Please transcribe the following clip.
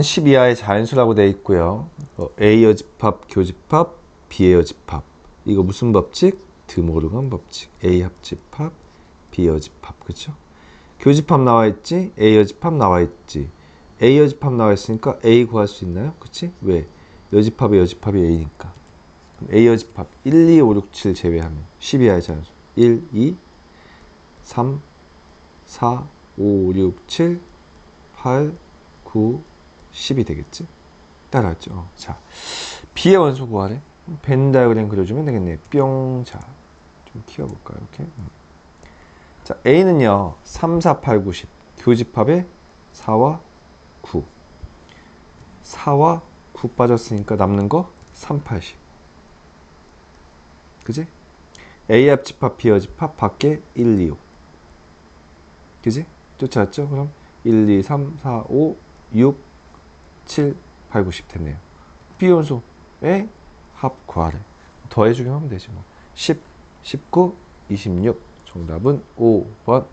10 이하의 자연수라고 되어 있고요. 어, A의 집합, 교집합, B의 집합. 이거 무슨 법칙? 드모르간 법칙. A 합집합, B의 집합. 그쵸? 교집합 나와 있지? A의 집합 나와 있지? A의 집합 나와 있으니까 A 구할 수 있나요? 그치? 왜? 여집합의 여집합이 A니까. A의 집합 1, 2, 5, 6, 7 제외하면 10 이하의 자연수. 1, 2, 3, 4, 5, 6, 7, 8, 9, 10이 되겠지? 따라왔죠? 어, 자, B의 원소 구하래. 벤 다이어그램 그려주면 되겠네. 뿅. 자, 좀 키워볼까요? 이렇게. 음. 자, A는요, 3, 4, 8, 9, 10. 교집합에 4와 9. 4와 9 빠졌으니까 남는 거 3, 8, 10. 그지? A 합집합, B 합집합, 밖에 1, 2, 5. 그지? 쫓아왔죠? 그럼 1, 2, 3, 4, 5, 6, 7, 8, 9, 10 됐네요. B원소의 합 구하래. 더해주기만 하면 되지 뭐. 10, 19, 26. 정답은 5번